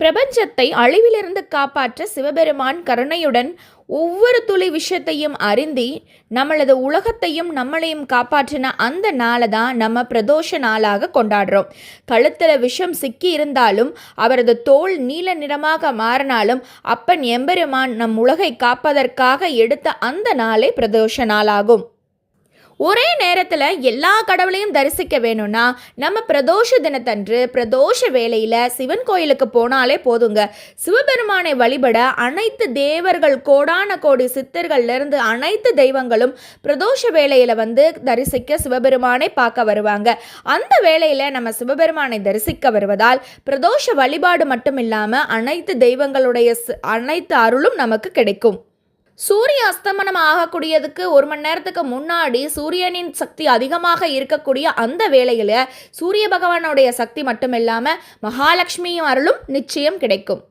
பிரபஞ்சத்தை அழிவிலிருந்து காப்பாற்ற சிவபெருமான் கருணையுடன் ஒவ்வொரு துளி விஷயத்தையும் அறிந்தி நம்மளது உலகத்தையும் நம்மளையும் காப்பாற்றின அந்த நாளை தான் நம்ம பிரதோஷ நாளாக கொண்டாடுறோம். கழுத்தில் விஷம் சிக்கி இருந்தாலும் அவரது தோல் நீல நிறமாக மாறினாலும் அப்பன் எம்பெருமான் நம் உலகை காப்பதற்காக எடுத்த அந்த நாளே பிரதோஷ நாளாகும். ஒரே நேரத்தில் எல்லா கடவுளையும் தரிசிக்க வேணும்னா நம்ம பிரதோஷ தினத்தன்று பிரதோஷ வேலையில் சிவன் கோயிலுக்கு போனாலே போதுங்க. சிவபெருமானை வழிபட அனைத்து தேவர்கள் கோடான கோடி சித்தர்கள்லேருந்து அனைத்து தெய்வங்களும் பிரதோஷ வேலையில் வந்து தரிசிக்க சிவபெருமானை பார்க்க வருவாங்க. அந்த வேளையில் நம்ம சிவபெருமானை தரிசிக்க வருவதால் பிரதோஷ வழிபாடு மட்டும் இல்லாமல் அனைத்து தெய்வங்களுடைய அனைத்து அருளும் நமக்கு கிடைக்கும். சூரிய அஸ்தமனம் ஆகக்கூடியதுக்கு ஒரு மணி நேரத்துக்கு முன்னாடி சூரியனின் சக்தி அதிகமாக இருக்கக்கூடிய அந்த வேளையில் சூரிய பகவானுடைய சக்தி மட்டும் இல்லாமல் மகாலட்சுமியும் அருளும் நிச்சயம் கிடைக்கும்.